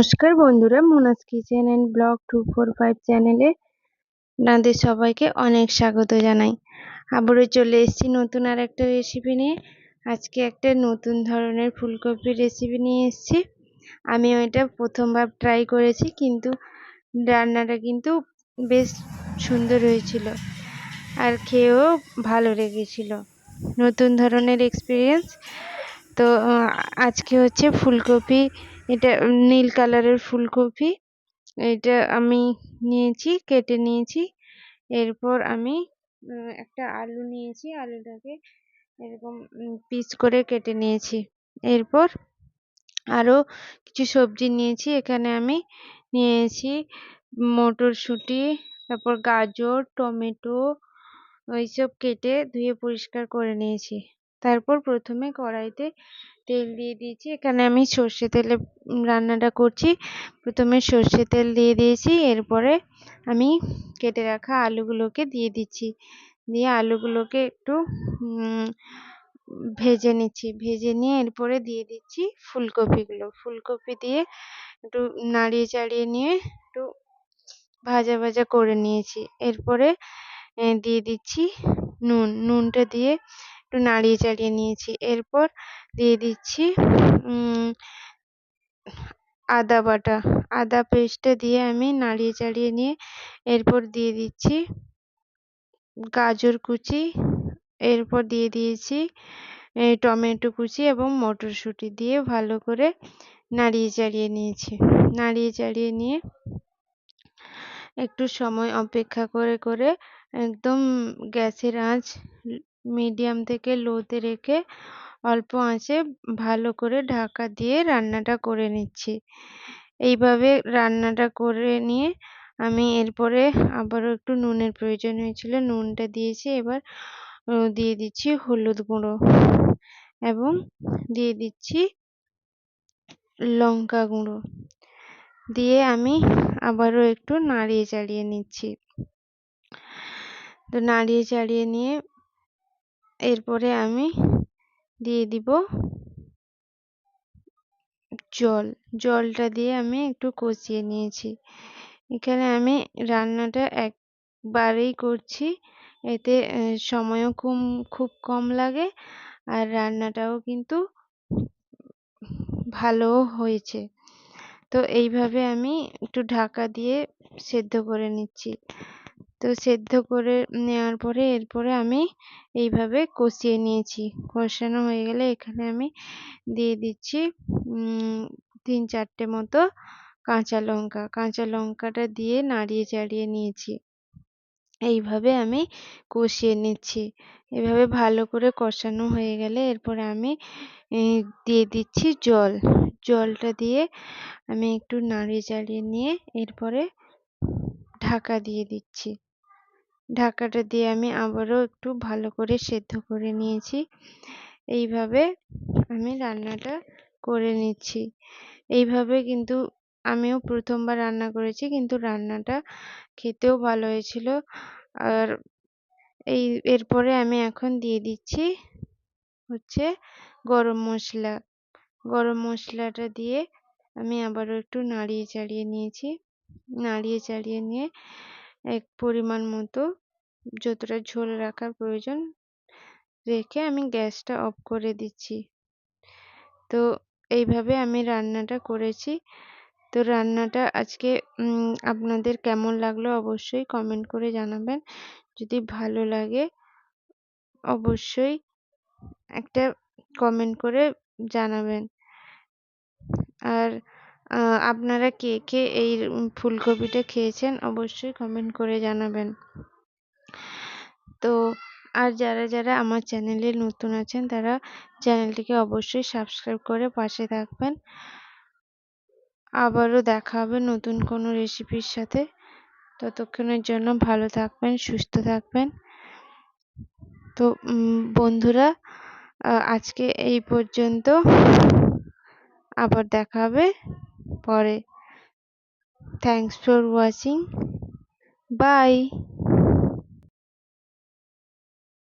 নমস্কার বন্ধুরা, Mona's kitchen and blog two four five চ্যানেলে আপনাদের সবাইকে অনেক স্বাগত জানাই। আবারও চলে এসেছি নতুন আর একটা রেসিপি নিয়ে। আজকে একটা নতুন ধরনের ফুলকপির রেসিপি নিয়ে এসেছি। আমি ওইটা প্রথমবার ট্রাই করেছি, কিন্তু রান্নাটা কিন্তু বেশ সুন্দর হয়েছিল আর খেয়েও ভালো লেগেছিল। নতুন ধরনের এক্সপিরিয়েন্স তো আজকে হচ্ছে ফুলকপি, এটা নীল কালারের ফুলকপি। এটা আমি নিয়েছি, কেটে নিয়েছি। এরপর আমি একটা আলু নিয়েছি, আলুটাকে এরকম পিস করে কেটে নিয়েছি। এরপর আরও কিছু সবজি নিয়েছি, এখানে আমি নিয়েছি মটরশুঁটি, তারপর গাজর, টমেটো, ওইসব কেটে ধুয়ে পরিষ্কার করে নিয়েছি। তারপর প্রথমে কড়াইতে তেল দিয়ে দিয়েছি। এখানে আমি সর্ষে তেলে রান্নাটা করছি। প্রথমে সর্ষে তেল দিয়ে দিয়েছি। এরপরে আমি কেটে রাখা আলুগুলোকে দিয়ে দিচ্ছি। দিয়ে আলুগুলোকে একটু ভেজে নিচ্ছি। ভেজে নিয়ে এরপরে দিয়ে দিচ্ছি ফুলকপিগুলো। ফুলকপি দিয়ে একটু নাড়িয়ে চাড়িয়ে নিয়ে একটু ভাজা ভাজা করে নিয়েছি। এরপরে দিয়ে দিচ্ছি নুন। নুনটা দিয়ে একটু নাড়িয়ে চাড়িয়ে নিয়েছি। এরপর দিয়ে দিচ্ছি আদা বাটা। আদা পেস্টটা দিয়ে আমি নাড়িয়ে চাড়িয়ে নিয়ে এরপর দিয়ে দিচ্ছি গাজর কুচি। এরপর দিয়ে দিয়েছি টমেটো কুচি এবং মটরশুঁটি দিয়ে ভালো করে নাড়িয়ে চাড়িয়ে নিয়েছি। নাড়িয়ে চাড়িয়ে নিয়ে একটু সময় অপেক্ষা করে করে একদম গ্যাসের আঁচ মিডিয়াম থেকে লোতে রেখে অল্প আঁচে ভালো করে ঢাকা দিয়ে রান্নাটা করে নিচ্ছি। এইভাবে রান্নাটা করে নিয়ে আমি এরপরে আবারও একটু নুনের প্রয়োজন হয়েছিল নুনটা দিয়েছি, এবার দিয়ে দিচ্ছি হলুদ গুঁড়ো এবং দিয়ে দিচ্ছি লঙ্কা গুঁড়ো। দিয়ে আমি আবারও একটু নাড়িয়ে চাড়িয়ে নিচ্ছি। তো নাড়িয়ে চাড়িয়ে নিয়ে এরপরে আমি দিয়ে দিব জল। জলটা দিয়ে আমি একটু কষিয়ে নিয়েছি। এখানে আমি রান্নাটা একবারেই করছি। এতে সময়ও খুব খুব কম লাগে আর রান্নাটাও কিন্তু ভালোও হয়েছে। তো এইভাবে আমি একটু ঢাকা দিয়ে সেদ্ধ করে নিচ্ছি। তো সেদ্ধ করে নেওয়ার পরে এরপরে আমি এইভাবে কষিয়ে নিয়েছি। কষানো হয়ে গেলে এখানে আমি দিয়ে দিচ্ছি তিন চারটে মতো কাঁচা লঙ্কা। কাঁচা লঙ্কাটা দিয়ে নাড়িয়ে চাড়িয়ে নিয়েছি। এইভাবে আমি কষিয়ে নিচ্ছি। এভাবে ভালো করে কষানো হয়ে গেলে এরপরে আমি দিয়ে দিচ্ছি জল। জলটা দিয়ে আমি একটু নাড়িয়ে চাড়িয়ে নিয়ে এরপরে ঢাকা দিয়ে দিচ্ছি। ঢাকাটা দিয়ে আমি আবারও একটু ভালো করে সেদ্ধ করে নিয়েছি। এইভাবে আমি রান্নাটা করে নিচ্ছি। এইভাবে কিন্তু আমিও প্রথমবার রান্না করেছি, কিন্তু রান্নাটা খেতেও ভালো হয়েছিল। আর এই এরপরে আমি এখন দিয়ে দিচ্ছি হচ্ছে গরম মশলা। গরম মশলাটা দিয়ে আমি আবারও একটু নাড়িয়ে চাড়িয়ে নিয়েছি। নাড়িয়ে চাড়িয়ে নিয়ে এক পরিমাণ মতো যতটা ঝোল রাখার প্রয়োজন, রেখে আমি গ্যাসটা অফ করে দিচ্ছি। তো এইভাবে আমি রান্নাটা করেছি। তো রান্নাটা আজকে আপনাদের কেমন লাগল অবশ্যই কমেন্ট করে জানাবেন। যদি ভালো লাগে, অবশ্যই একটা কমেন্ট করে জানাবেন। আর আপনারা কে কে এই ফুলকপিটা খেয়েছেন অবশ্যই কমেন্ট করে জানাবেন। তো আর যারা যারা আমার চ্যানেলে নতুন আছেন, তারা চ্যানেলটিকে অবশ্যই সাবস্ক্রাইব করে পাশে থাকবেন। আবারও দেখা হবে নতুন কোনো রেসিপির সাথে। ততক্ষণের জন্য ভালো থাকবেন, সুস্থ থাকবেন। তো বন্ধুরা আজকে এই পর্যন্ত। আবার দেখা হবে পরে। Thanks for watching by